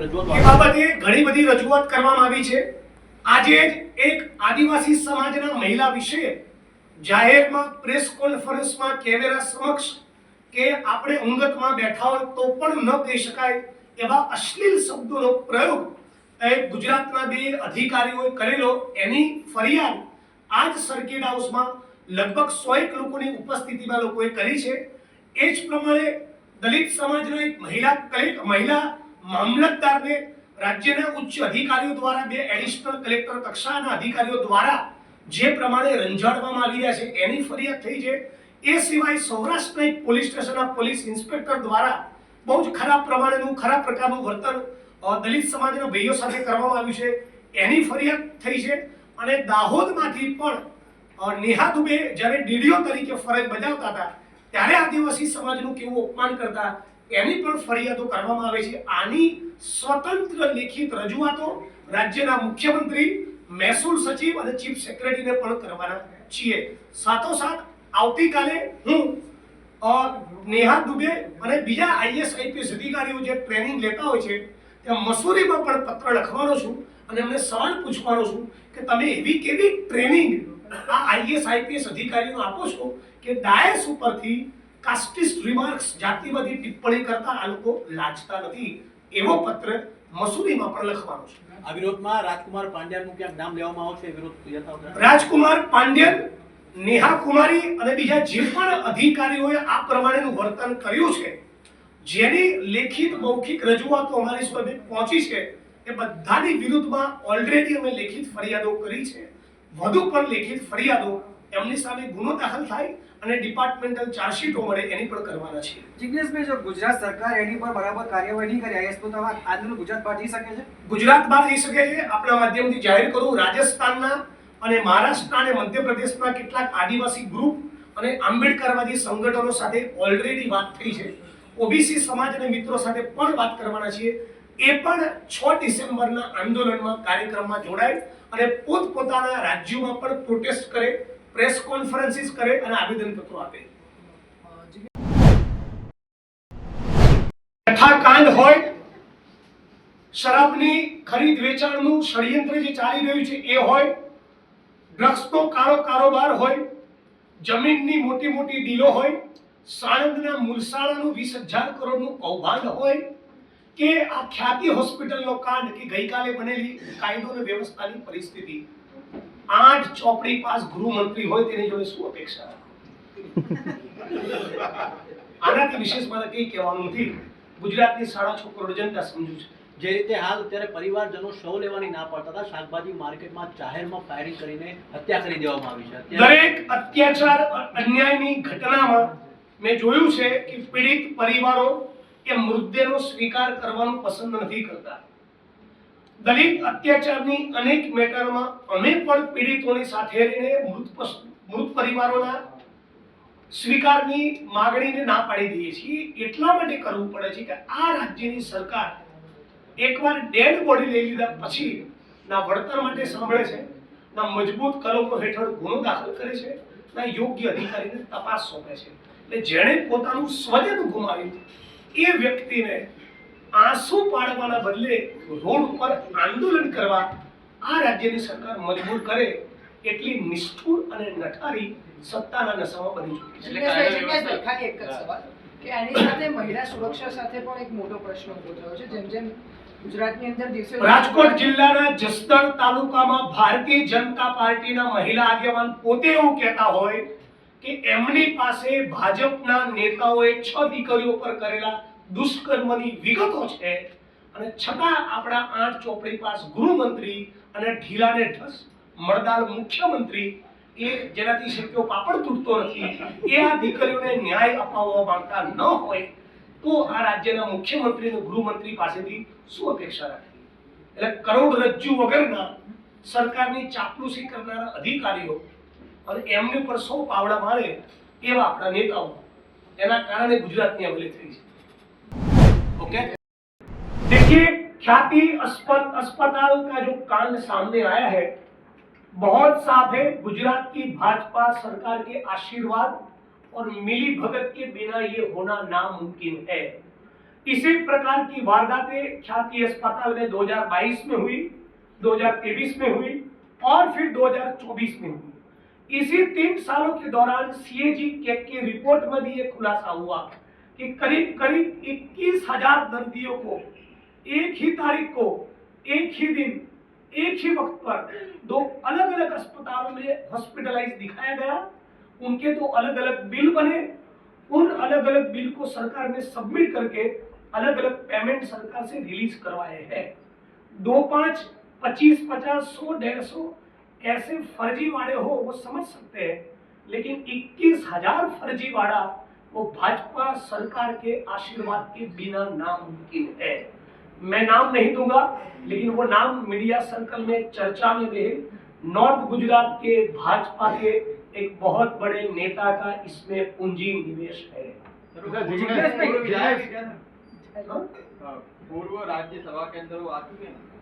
એ બાબતે ઘણી બધી રજૂઆત કરવામાં આવી છે. આજે જ એક આદિવાસી સમાજના મહિલા વિશે જાહેરમાં પ્રેસ કોન્ફરન્સમાં કેમેરા સમક્ષ કે આપણે અંગતમાં બેઠા હોય તો પણ ન કહી શકાય એવા અશ્લીલ શબ્દોનો પ્રયોગ એ ગુજરાતના બે અધિકારીઓએ કરેલો. એની ફરિયાદ આજ સર્કિટ હાઉસમાં લગભગ સો એક લોકોની ઉપસ્થિતિમાં લોકોએ કરી છે. એ જ પ્રમાણે દલિત સમાજનો એક મહિલા કલેક્ટ મહિલા મામલતદારને રાજ્યના ઉચ્ચ અધિકારીઓ દ્વારા બે એડિશનલ કલેક્ટર કક્ષાના અધિકારીઓ દ્વારા જે પ્રમાણે રંજાડવામાં આવી રહ્યા છે, એની ફરિયાદ થઈ છે. એ સિવાય સૌરાષ્ટ્રના એક પોલીસ સ્ટેશનના પોલીસ ઇન્સ્પેક્ટર દ્વારા બહુ જ ખરાબ પ્રમાણેનું, ખરાબ પ્રકારનું વર્તન દલિત સમાજના ભાઈઓ સાથે કરવામાં આવ્યું છે. એની ફરિયાદ થઈ છે અને દાહોદમાંથી પણ નેહા દુબે જ્યારે ડીડીઓ તરીકે ફરજ બજાવતા હતા, ત્યારે આદિવાસી સમાજનું કેવું અપમાન કરતા એની પણ ફરિયાદો કરવામાં આવે છે. આની સ્વતંત્ર લેખિત રજૂઆતો રાજ્યના મુખ્યમંત્રી, મહેસૂલ સચિવ અને ચીફ સેક્રેટરીને પણ કરવાના છીએ. સાથોસાથ આવતીકાલે હું નેહા દુબે અને બીજા આઈએસ, આઈપીએસ અધિકારીઓ જે ટ્રેનિંગ લેતા હોય છે, ત્યાં મસૂરીમાં પણ પત્ર લખવાનો છું અને એમને સવાલ પૂછવાનો છું કે તમે એવી કેવી ટ્રેનિંગ આ આઈએસ, આઈપીએસ અધિકારીઓ આપો છો કે ડાયસ ઉપરથી કાસ્ટિસ્ટ રિમાર્ક્સ જાતિવાદી ટિપ્પણી કરતા આ લોકો લાજતા નથી. એવો પત્ર મસૂરીમાં પણ લખવાનો છે. આ વિરોધમાં રાજકુમાર પાંડ્યાનું ક્યાંક નામ લેવામાં આવશે વિરોધ રાજકુમાર પાંડ્યન નેહા કુમારી અને બીજા જે પણ અધિકારીઓએ આ પ્રમાણેનું વર્તન કર્યું છે જેની લેખિત મૌખિક રજૂઆતો અમારી સુધી પહોંચી છે એ બધાની વિરુદ્ધમાં ઓલરેડી અમે લેખિત ફરિયાદો કરી છે. વધુ પણ લેખિત ફરિયાદો એમની સામે ગુનો દાખલ થાય અને ડિપાર્ટમેન્ટલ ચાર્જશીટો મળે એની પણ કરવાના છે જિજ્ઞેશભાઈ જો ગુજરાત સરકાર એની પર બરાબર કાર્યવાહી નહીં કરી આઈએસ તો આંદોલન ગુજરાત બહાર જઈ શકે છે? ગુજરાત બહાર જઈ શકે છે. આપણા માધ્યમથી જાહેર કરું. રાજસ્થાનના અને મહારાષ્ટ્ર અને મધ્યપ્રદેશના કેટલાક આદિવાસી ગ્રુપ અને આંબેડકરવાદી સંગઠનો સાથે ઓલરેડી વાત થઈ છે. ઓબીસી સમાજ અને મિત્રો સાથે પણ વાત કરવાના છીએ. એ પણ છ ડિસેમ્બરના આંદોલનમાં કાર્યક્રમમાં જોડાય અને પોતપોતાના રાજ્યોમાં પણ પ્રોટેસ્ટ કરે. પ્રેસ કોન્ફરન્સીસ કરે અને આવેદનપત્રો આપે. કાંડ હોય, શરાબની ખરીદ વેચાણનું ષડયંત્ર જે ચાલી રહ્યું છે એ હોય, ડ્રગ્સનો કાળો કારોબાર હોય, જમીનની મોટી મોટી ડીલો હોય, સાણંદના મુલસાણાનું વીસ હજાર કરોડનું કૌભાંડ હોય, કે આ ખ્યાતિ હોસ્પિટલનો કાંડ કે ગઈકાલે બનેલી કાયદો અને વ્યવસ્થાની પરિસ્થિતિ આઠ ચોપડી પાસ ગૃહમંત્રી હોય તેની જોડે શું અપેક્ષા આનાથી વિશેષ મારે કંઈ કહેવાનું નથી. ગુજરાતની સાડા છ કરોડ જનતા સમજુ છે. જે રીતે હાલ અત્યારે પરિવારજનો શવ લેવાની ના પડતા હતા શાકભાજી માર્કેટમાં જાહેરમાં ફાયરિંગ કરીને હત્યા કરી દેવામાં આવી છે. દરેક અત્યાચાર અન્યાયની ઘટનામાં મેં જોયું છે કે પીડિત પરિવારો એ મૃતદેહનો સ્વીકાર કરવાનું પસંદ નથી કરતા. દલિત અત્યાચારની અનેક મેટરમાં અમે પણ પીડિતોની સાથે રહીને મૃત મૃત પરિવારોના સ્વીકારની માગણીને ના પાડી દઈએ છીએ. એટલા માટે કરવું પડે છે કે આ રાજ્યની સરકાર એકવાર ડેડ બોડી લઈ લીધા પછી ના વળતર માટે સાંભળે છે, ના મજબૂત કલમો હેઠળ ગુનો દાખલ કરે છે, ના યોગ્ય અધિકારીને તપાસ સોંપે છે. એટલે જેણે પોતાનું સ્વજન ગુમાવ્યું એ વ્યક્તિને આંસુ પાડવાના બદલે રોડ ઉપર આંદોલન કરવા આ રાજ્યની સરકાર મજબૂર કરે એટલી નિષ્ઠુર અને નઠારી સત્તાના નશામાં બની ચૂકી ખાલી એક જ સવાલ. કે આની સાથે મહિલા સુરક્ષા સાથે પણ એક મોટો પ્રશ્ન ઊભો થયો છે. જેમ જેમ ગુજરાતની અંદર દિવસે રાજકોટ જિલ્લાના જસદણ તાલુકામાં ભારતીય જનતા પાર્ટીના મહિલા આગેવાન પોતે એવું કહેતા હોય કે એમની પાસે ભાજપના નેતાઓએ છ દીકરીઓ પર કરેલા દુષ્કર્મની વિગતો છે અને છતાં આપણા આઠ ચોપડી પાસ ગૃહમંત્રી અને ઢીલાને ઢસ મળદાર મુખ્યમંત્રી એ જેનાથી શક્યો પાપડ તૂટતો નથી, એ આ દીકરીઓને ન્યાય અપાવવા માંગતા ન હોય, તો આ રાજ્યના મુખ્યમંત્રી અને ગૃહમંત્રી પાસેથી શું અપેક્ષા રાખવી? એટલે કરોડરજ્જુ વગરના સરકારની ચાપલુસી કરનારા અધિકારીઓ અને એમને પર સૌ પાવડા મારે એવા આપણા નેતાઓ, એના કારણે ગુજરાતની અમલી થઈ છે. ઓકે देखिए ख्याति अस्पत अस्पताल का जो कांड सामने आया है, बहुत साफ़ है गुजरात की भाजपा सरकार के आशीर्वाद और मिली भगत के बिना ये होना नामुमकिन है। इसी प्रकार की वारदातें ख्याति अस्पताल में 2022 में हुई 2023 में हुई और फिर 2024 में हुई। इसी तीन सालों के दौरान सीएजी की रिपोर्ट में भी ये खुलासा हुआ। कि करीब करीब इक्कीस हज़ार दर्दियों को एक ही तारीख को, एक ही दिन, एक ही वक्त पर दो अलग अलग अस्पतालों में हॉस्पिटलाइज दिखाया गया। उनके तो अलग अलग बिल बने। उन अलग अलग बिल को सरकार ने सबमिट करके अलग अलग पेमेंट सरकार से रिलीज़ करवाए हैं। दो पाँच, पच्चीस, पचास, सौ, डेढ़ सौ कैसे फर्जीवाड़े हो, वो समझ सकते हैं, लेकिन इक्कीस हज़ार फर्जीवाड़ा वो भाजपा सरकार के आशीर्वाद के बिना नामुमकिन है। मैं नाम नहीं दूँगा लेकिन वो नाम मीडिया सर्कल में चर्चा में रहे नॉर्थ गुजरात के भाजपा के एक बहुत बड़े नेता का इसमें पूंजी निवेश है। भाई, जिग्नेश हाँ? पूर्व राज्य सभा के अंदर वो आ चुके हैं।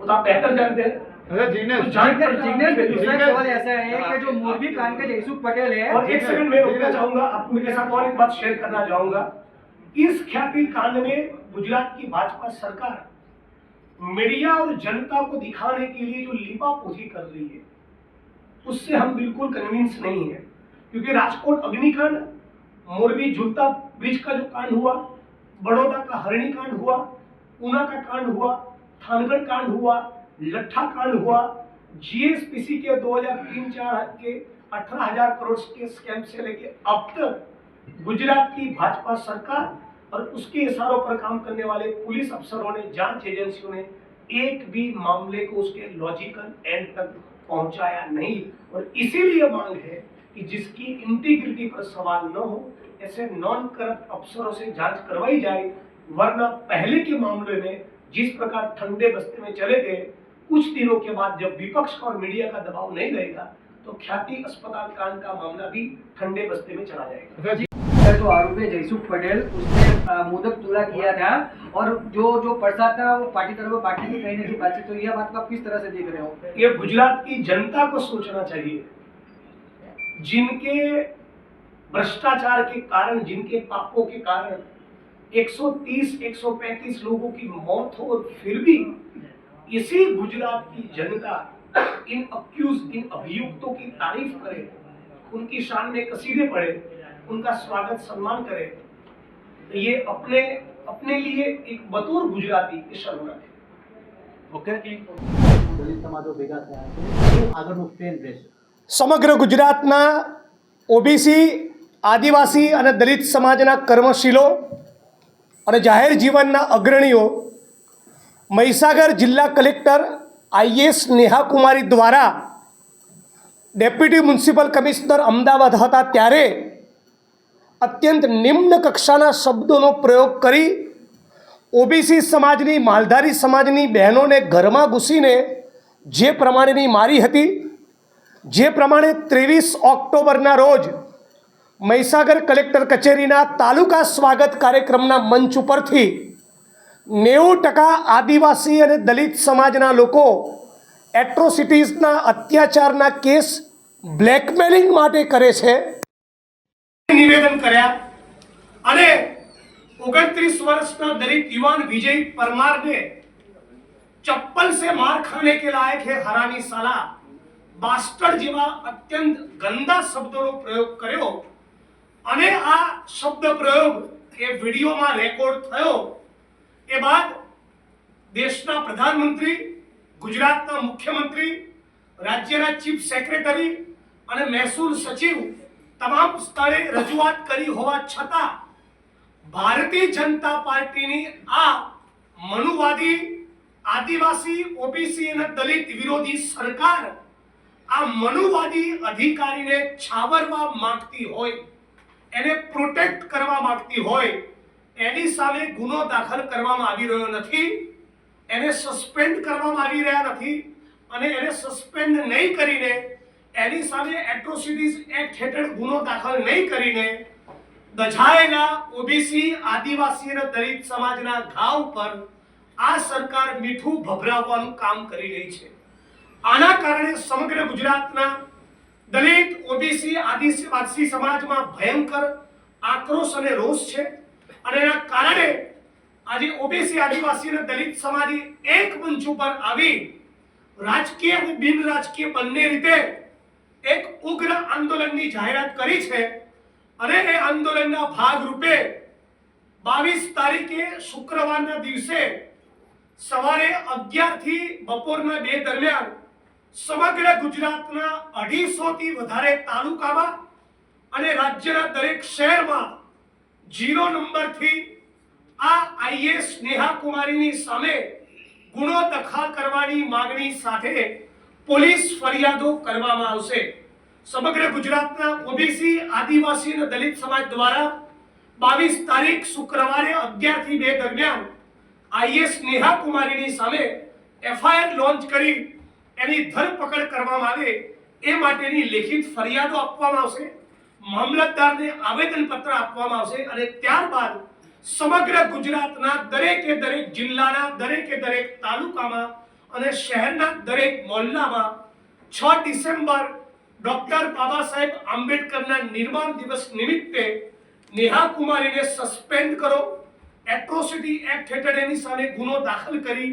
वो तो आप बेहतर जानते हैं। अच्छा जिग्नेश कुछ जानते जिग्नेश जिग्नेश भाई, दूसरा जिग्नेश- सवाल ऐसा है कि जो मोरबी कांड के जयसुख पटेल है। और एक सेकंड में रुकना चाहूँगा आपको मेरे साथ और एक बात शेयर करना चाहूँगा। इस ख्याति कांड में गुजरात की भाजपा सरकार मीडिया और जनता को दिखाने के लिए जो लीपापोती कर रही है उससे हम बिल्कुल कन्विंस नहीं है। क्योंकि राजकोट अग्निकांड मोरबी झुलता ब्रिज का जो कांड हुआ बड़ौदा का हरणी कांड हुआ ऊना का कांड हुआ थानगढ़ कांड हुआ, लट्ठा कांड हुआ जीएसपीसी के 2003-4 के 18000 करोड़ के स्कैम से लेके अब तक गुजरात की भाजपा सरकार और उसके इशारों पर काम करने वाले पुलिस अफसरों ने, जाँच एजेंसियों ने एक भी मामले को उसके लॉजिकल एंड तक पहुँचाया नहीं। और इसीलिए मांग है कि जिसकी इंटीग्रिटी पर सवाल न हो, ऐसे नॉन करप्ट अफसरों से जाँच करवाई जाए, वरना पहले के मामले में जिस प्रकार ठंडे बस्ते में चले गए कुछ दिनों के बाद जब विपक्ष और मीडिया का दबाव नहीं रहेगा तो ख्याति अस्पताल कांड का मामला भी ठंडे बस्ते में चला जाएगा। अच्छा जो। आरोपी है जयसुख पटेल उसने मोदक चूड़ा किया था और जो जो प्रसाद था वो पार्टी तरफ़ पार्टी की कहीं ना कहीं बातचीत तो यह बात को आप किस तरह से देख रहे हो? ये गुजरात की जनता को सोचना चाहिए। जिनके भ्रष्टाचार के कारण जिनके पापों के कारण 130 135 लोगों की मौत हो और फिर भी इसी गुजरात की जनता इन अक्यूज इन अभियुक्तों की तारीफ करे उनकी शान में कसीदे पड़े उनका स्वागत सम्मान करे तो ये अपने अपने लिए एक बतौर गुजराती ये शर्म रखे ઓકે દલિત સમાજો ભેગા થયા છે શું આગળનું ટ્રેન્ડ રહેશે સમગ્ર ગુજરાતના ઓબીસી આદિવાસી અને દલિત સમાજના કર્મશીલો અને જાહેર જીવનના અગ્રણીઓ મહીસાગર જિલ્લા કલેક્ટર આઈએસ નેહા કુમારી દ્વારા ડેપ્યુટી મ્યુનિસિપલ કમિશનર અમદાવાદ હતા ત્યારે અત્યંત નિમ્ન કક્ષાના શબ્દોનો પ્રયોગ કરી ઓબીસી સમાજની, માલધારી સમાજની બહેનોને ઘરમાં ઘૂસીને જે પ્રમાણેની મારી હતી, જે પ્રમાણે ત્રેવીસ ઓક્ટોબરના રોજ મહીસાગર કલેક્ટર કચેરીના તાલુકા સ્વાગત કાર્યક્રમના મંચ ઉપરથી નેવું ટકા આદિવાસી અને દલિત સમાજના લોકો એટ્રોસિટીઝના અત્યાચારના કેસ બ્લેકમેલિંગ માટે કરે છે નિવેદન કર્યા અને ઓગણત્રીસ વર્ષના દલિત યુવાન વિજય પરમારને चप्पल से मार खाने के लायक है हरामी साला બાસ્ટર્ડ જેવા અત્યંત ગંદા શબ્દોનો પ્રયોગ કર્યો અને આ શબ્દ પ્રયોગ એ વિડીયોમાં રેકોર્ડ થયો. એ બાદ દેશના પ્રધાનમંત્રી, ગુજરાતના મુખ્યમંત્રી, રાજ્યના ચીફ સેક્રેટરી અને મહેસૂલ સચિવ તમામ સ્થળે રજૂઆત કરી હોવા છતાં ભારતીય જનતા પાર્ટીની આ મનુવાદી, આદિવાસી, ઓબીસી અને દલિત વિરોધી સરકાર આ મનુવાદી અધિકારીને છાવરવા માંગતી હોય. એને પ્રોટેક્ટ કરવા માંગતી હોય, એની સામે ગુનો દાખલ કરવામાં આવી રહ્યો નથી, એને સસ્પેન્ડ કરવામાં આવી રહ્યા નથી, અને એને સસ્પેન્ડ નહીં કરીને, એની સામે એટ્રોસિટીઝ એક્ટ હેઠળ ગુનો દાખલ નહીં કરીને દઝાયેલા ઓબીસી આદિવાસી અને દલિત સમાજના ઘાવ પર આ સરકાર મીઠું ભભરાવવાનું કામ કરી રહી છે. આના કારણે સમગ્ર ગુજરાતના દલિત, ઓબીસી, આદિવાસી સમાજમાં ભયંકર આક્રોશ અને રોષ છે. અને એના કારણે આજે ઓબીસી, આદિવાસી અને દલિત સમાજ એક મંચ ઉપર આવી રાજકીય અને બિન રાજકીય બંને રીતે એક ઉગ્ર આંદોલનની જાહેરાત કરી છે. અને એ આંદોલનના ભાગરૂપે બાવીસ તારીખે શુક્રવારના દિવસે સવારે અગિયારથી બપોરના બે દરમિયાન સમગ્ર ગુજરાતના અઢીસો થી વધારે તાલુકામાં અને રાજ્યના દરેક શહેરમાં જીરો નંબરથી આ આઈએસ નેહા કુમારીની સામે ગુનો દખલ કરવાની માંગણી સાથે પોલીસ ફરિયાદો કરવામાં આવશે. સમગ્ર ગુજરાતના ઓબીસી, આદિવાસી અને દલિત સમાજ દ્વારા બાવીસ તારીખ શુક્રવારે અગિયારથી બે દરમિયાન આઈએસ નેહા કુમારીની સામે એફઆઈઆર લોન્ચ કરી એની ધરપકડ કરવામાં આવે એ માટેની લેખિત ફરિયાદો આપવામાં આવશે, મામલતદારને આવેદનપત્ર આપવામાં આવશે અને ત્યારબાદ સમગ્ર ગુજરાતના દરેકે દરેક જિલ્લાના દરેકે દરેક તાલુકામાં અને શહેરના દરેક મોહલ્લામાં છ ડિસેમ્બર ડોક્ટર બાબા સાહેબ આંબેડકરના નિર્માણ દિવસ નિમિત્તે નેહા કુમારીને સસ્પેન્ડ કરો, એટ્રોસિટી એક્ટ હેઠળ એની સામે ગુનો દાખલ કરી,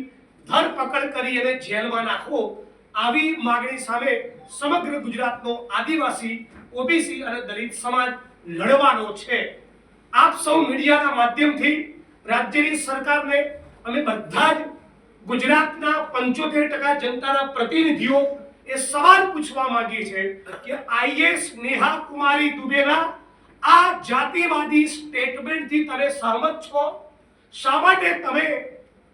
ધરપકડ કરી અને જેલમાં નાખો. આવી માગણી સામે સમગ્ર ગુજરાતનો આદિવાસી, ઓબીસી અને દલિત સમાજ લડવાનો છે. આપ સૌ મીડિયાના માધ્યમથી રાજ્યની સરકારને અમે બધા જ ગુજરાતના પંચોતેર ટકા જનતાના પ્રતિનિધિઓ એ સવાલ પૂછવા માંગીએ છે કે આઈએસ નેહા કુમારી દુબેના આ જાતિવાદી સ્ટેટમેન્ટથી તમે સહમત છો? શા માટે તમે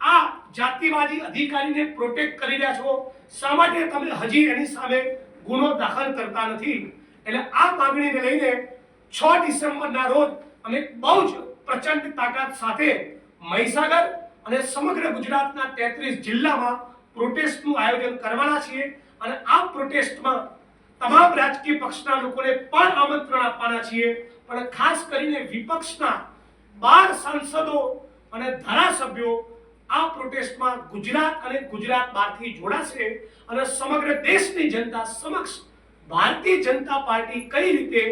આ જાતિવાદી અધિકારીને પ્રોટેક્ટ કરી રહ્યા છો. શા માટે તમે હજી એની સામે ગુનો દાખલ કરતા નથી? એટલે આ માગણીને લઈને છ ડિસેમ્બરના રોજ અમે બહુ જ પ્રચંડ તાકાત સાથે મહીસાગર અને સમગ્ર ગુજરાતના તેત્રીસ જિલ્લામાં પ્રોટેસ્ટનું આયોજન કરવાના છીએ અને આ પ્રોટેસ્ટમાં તમામ રાજકીય પક્ષના લોકોને પણ આમંત્રણ આપવાના છીએ. પણ ખાસ કરીને વિપક્ષના બાર સાંસદો અને ધારાસભ્યો આ પ્રોટેસ્ટમાં ગુજરાત અને ગુજરાત બહારથી જોડાશે અને સમગ્ર દેશની જનતા સમક્ષ ભારતીય જનતા પાર્ટી કઈ રીતે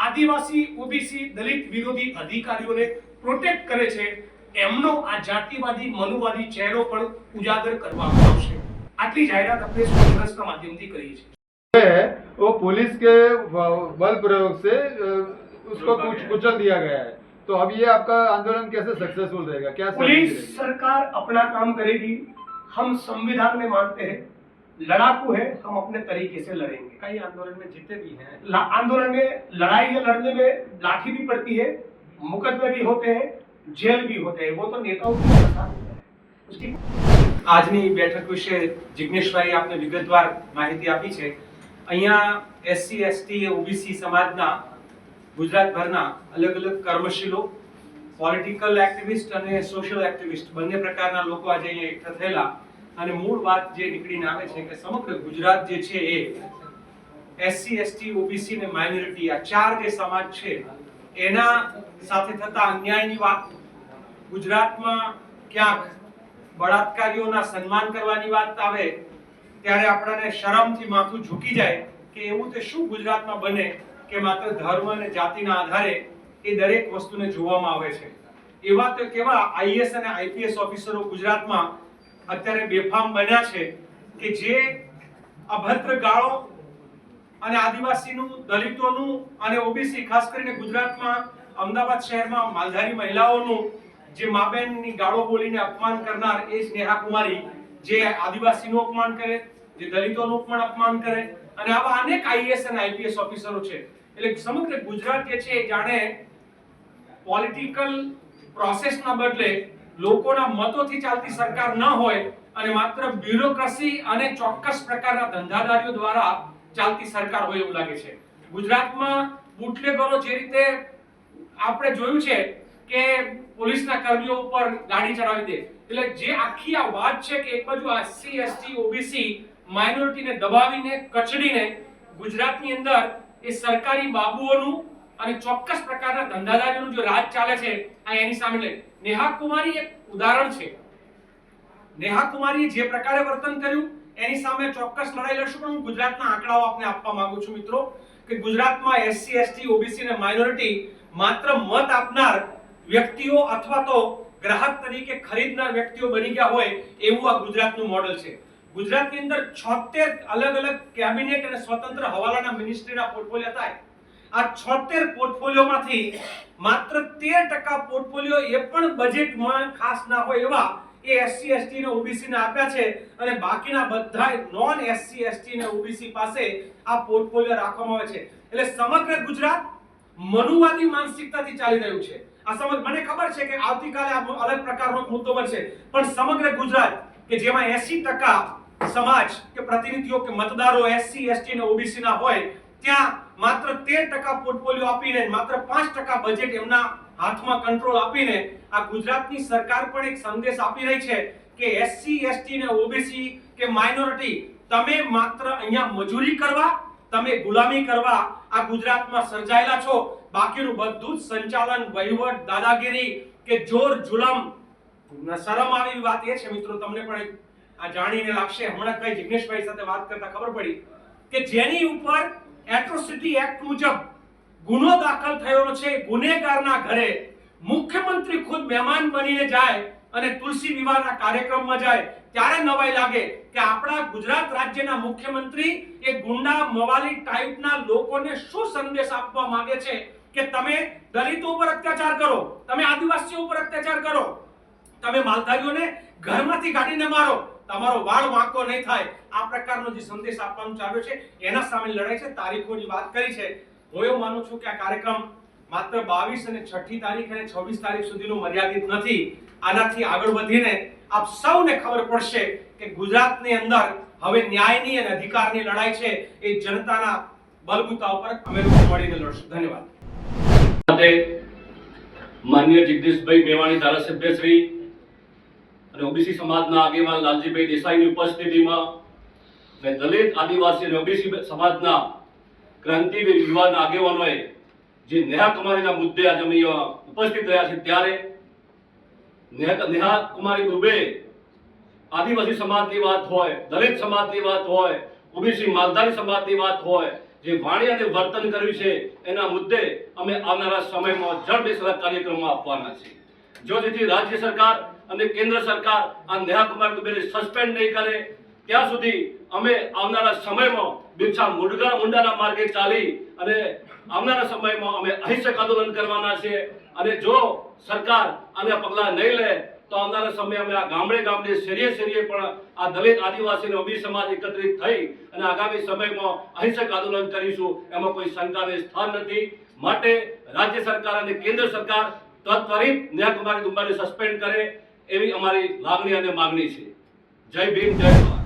આદિવાસી ઓબીસી દલિત વિરોધી અધિકારીઓને પ્રોટેક્ટ કરે છે એમનો આ જાતિવાદી મનુવાદી ચહેરો પણ ઉજાગર કરવામાં આવશે આટલી જાહેરાત આપણે કોંગ્રેસના માધ્યમથી કરીએ છીએ है वो पुलिस के व- बल प्रयोग से अ, उसको कुछ कुचल दिया गया है तो अब ये आपका आंदोलन कैसे सक्सेसफुल रहेगा क्या strategy पुलिस रहेगी? सरकार अपना काम करेगी हम संविधान में मानते हैं लड़ाकू है हम अपने तरीके से लड़ेंगे कई आंदोलन में जीते भी हैं ला- आंदोलन में लड़ाई या लड़ने में लाठी भी पड़ती है मुकदमे भी होते हैं जेल भी होते हैं वो तो नेताओं की व्यवस्था होता है उसकी આજની બેઠક વિશે જિગ્નેશભાઈ આપને વિગતવાર માહિતી આપી છે અહીંયા એસસી એસટી ઓબીસી સમાજના ગુજરાતભરના અલગ અલગ કર્મશીલો પોલિટિકલ એક્ટિવિસ્ટ અને સોશિયલ એક્ટિવિસ્ટ બંને પ્રકારના લોકો આજે અહીંયા એકઠા થયેલા. અને મૂળ વાત જે નીકળીને આવે છે કે સમગ્ર ગુજરાત જે છે એ એસસી એસટી ઓબીસી અને માઇનોરિટી આ ચાર જે સમાજ છે, એના સાથે થતા અન્યાયની વાત, ગુજરાતમાં ક્યાંક બળાત્કારીઓના સન્માન કરવાની વાત આવે, ત્યારે આપણને શરમથી માથું ઝૂકી જાય કે એવું તે શું ગુજરાતમાં બને? કે માત્ર ધર્મ અને જાતિના આધારે એ દરેક વસ્તુને જોવામાં આવે છે. એવા તો કેવા આઈએસ અને આઈપીએસ ઓફિસરો ગુજરાતમાં અત્યારે બેફામ બન્યા છે કે જે અભદ્ર ગાળો અને આદિવાસીનું, દલિતોનું અને ઓબીસી, ખાસ કરીને ગુજરાતમાં, અમદાવાદ શહેરમાં માલધારી મહિલાઓનું જે માબેનની ગાળો બોલીને અપમાન કરનાર એ જ નેહા કુમારી જે આદિવાસીનું અપમાન કરે, જે દલિતોનું પણ અપમાન કરે અને આવા અનેક આઈએસ અને આઈપીએસ ઓફિસરો છે. એટલે સમગ્ર ગુજરાત જે છે જાણે પોલિટિકલ પ્રોસેસના બદલે લોકોના મતોથી ચાલતી સરકાર ન હોય અને માત્ર બ્યુરોક્રસી અને ચોક્કસ પ્રકારના ધંધાદારીઓ દ્વારા ચાલતી સરકાર હોય એવું લાગે છે. ગુજરાતમાં બુટલેગરો જે રીતે આપણે જોયું છે કે પોલીસના કર્મીઓ ઉપર ગાડી ચડાવી દે, એટલે જે આખી આ વાત છે કે એક બાજુ એસસી એસટી ઓબીસી માઇનોરિટીને દબાવીને, કચડીને ગુજરાતની અંદર એ સરકારી બાબુઓનું અને ચોક્કસ પ્રકારના ધંધાદારીઓનું જો રાજ ચાલે છે, આ એની સામે લે નેહા કુમારી એક ઉદાહરણ છે. નેહા કુમારીએ જે પ્રકારે વર્તન કર્યું, એની સામે ચોક્કસ લડાઈ લડશું, પણ હું ગુજરાતના આંકડાઓ આપને આપવા માંગુ છું મિત્રો, કે ગુજરાતમાં એસસી, એસટી, ઓબીસી અને માઇનોરિટી માત્ર મત આપનાર વ્યક્તિઓ અથવા તો ગ્રાહક તરીકે ખરીદનાર વ્યક્તિઓ બની ગયા હોય એવું આ ગુજરાતનું મોડલ છે. ગુજરાતની અંદર છોતેર અલગ અલગ કેબિનેટ અને સ્વતંત્ર હવાલાના મિનિસ્ટ્રીના પોર્ટફોલિયો થાય. આ છોતેર પોર્ટફોલિયોમાંથી માત્ર તેર ટકા પોર્ટફોલિયો એ પણ બજેટમાં ખાસ ના હોય એવા એ એસસી એસટી ને ઓબીસી ને આપ્યા છે અને બાકીના બધા નોન એસસી એસટી ને ઓબીસી પાસે આ પોર્ટફોલિયો રાખવામાં આવે છે. એટલે સમગ્ર ગુજરાત મનુવાદી માનસિકતાથી ચાલી રહ્યું છે. આ સમજ મને ખબર છે કે આવતીકાલે આ અલગ પ્રકારનો મુદ્દો બનશે. પણ સમગ્ર ગુજરાત કે જેમાં 80% સમાજ કે પ્રતિનિધિઓ કે મતદારો એસસી એસટી અને ઓબીસી ના હોય, ત્યાં માત્ર 13% પોર્ટફોલિયો આપીને, માત્ર પાંચ ટકા બજેટ એમના હાથમાં કંટ્રોલ આપીને આ ગુજરાતની સરકાર પણ એક સંદેશ આપી રહી છે કે એસસી એસટી ને ઓબીસી કે માઇનોરિટી તમે માત્ર અહીંયા મજૂરી કરવા, તમે ગુલામી કરવા આ ગુજરાતમાં સર્જાયેલા છો. બાકીનું બધું જ સંચાલન, વહીવટ, દાદાગીરી કે જોર જુલમ શરમ આવી વાત એ છે મિત્રો, તમને પણ આ જાણીને લાગશે. હમણાં કઈ જિગ્નેશભાઈ સાથે વાત કરતા ખબર પડી કે જેની ઉપર એટ્રોસિટી એક્ટ મુજબ ગુનો દાખલ થયેલો છે. ગુનેગારના ઘરે મુખ્યમંત્રી ખુદ મહેમાન બનીને જાય અને તુલસી વિવાહના કાર્યક્રમમાં જાય, ત્યારે નવાઈ લાગે કે આપણા ગુજરાત રાજ્યના મુખ્યમંત્રી એ ગુંડા મવાલી ટાઈપના લોકોને શું સંદેશ આપવા માંગે છે કે તમે દલિતો ઉપર અત્યાચાર કરો, તમે આદિવાસીઓ ઉપર અત્યાચાર કરો? તમે માલધારીઓને ઘરમાંથી કાઢીને મારો. તમારો વાળ વાંકો નહીં થાય. આ પ્રકારનો જે સંદેશ આપવાનું ચાલ્યો છે, એના સામે લડાઈ છે, તારીખોની વાત કરી છે. હું એવું માનું છું કે આ કાર્યક્રમ માત્ર બાવીસ અને છઠ્ઠી તારીખ અને છવ્વીસ તારીખ સુધીનો મર્યાદિત નથી. આનાથી આગળ વધીને આપ સૌને ખબર પડશે કે ગુજરાતની અંદર હવે ન્યાયની અને અધિકારની લડાઈ છે. એ જનતાના બલબુતા ઉપર અમે મળીને લડશું. ધન્યવાદ. માન્ય જગદીશભાઈ મેવાણી ધારાસભ્ય શ્રી અને ઓબીસી સમાજના આગેવાન લાલજીભાઈ દેસાઈની ઉપસ્થિતિમાં અને દલિત આદિવાસી અને ઓબીસી સમાજના ક્રાંતિવીર યુવાન આગેવાનોએ જે નેહા કુમારીના મુદ્દે આજે અમે ઉપસ્થિત રહ્યા છે ત્યારે નેહા કુમારી દુબે આદિવાસી સમાજની વાત હોય, દલિત સમાજની વાત હોય, ઓબીસી માલધારી સમાજની વાત હોય, જે વાણી અને વર્તન કર્યું છે એના મુદ્દે અમે આવનારા સમયમાં જડબેસલા કાર્યક્રમો આપવાના છે જો જેથી રાજ્ય સરકાર અને કેન્દ્ર સરકાર આ નેહા કુમાર દુબેને સસ્પેન્ડ નહીં કરે. ત્યાં સુધી અમે આવનારા સમયમાં બિરસા મુંડગા મુંડાના માર્ગે ચાલી અને આવનારા સમયમાં અમે અહિંસક આંદોલન કરવાના છે. અને જો સરકાર આને પગલાં નહીં લે, તો આવનારા સમયે અમે આ ગામડે ગામડે શેરીએ શેરીએ પણ આ દલિત આદિવાસી અને સમાજ એકત્રિત થઈ અને આગામી સમયમાં અહિંસક આંદોલન કરીશું, એમાં કોઈ શંકાને સ્થાન નથી. માટે રાજ્ય સરકાર અને કેન્દ્ર સરકાર તત્વરિત ન્યાયકુમારી દુંબાને સસ્પેન્ડ કરે. એવી અમારી લાગણી અને માગણી છે. જય ભીમ જય ભારત.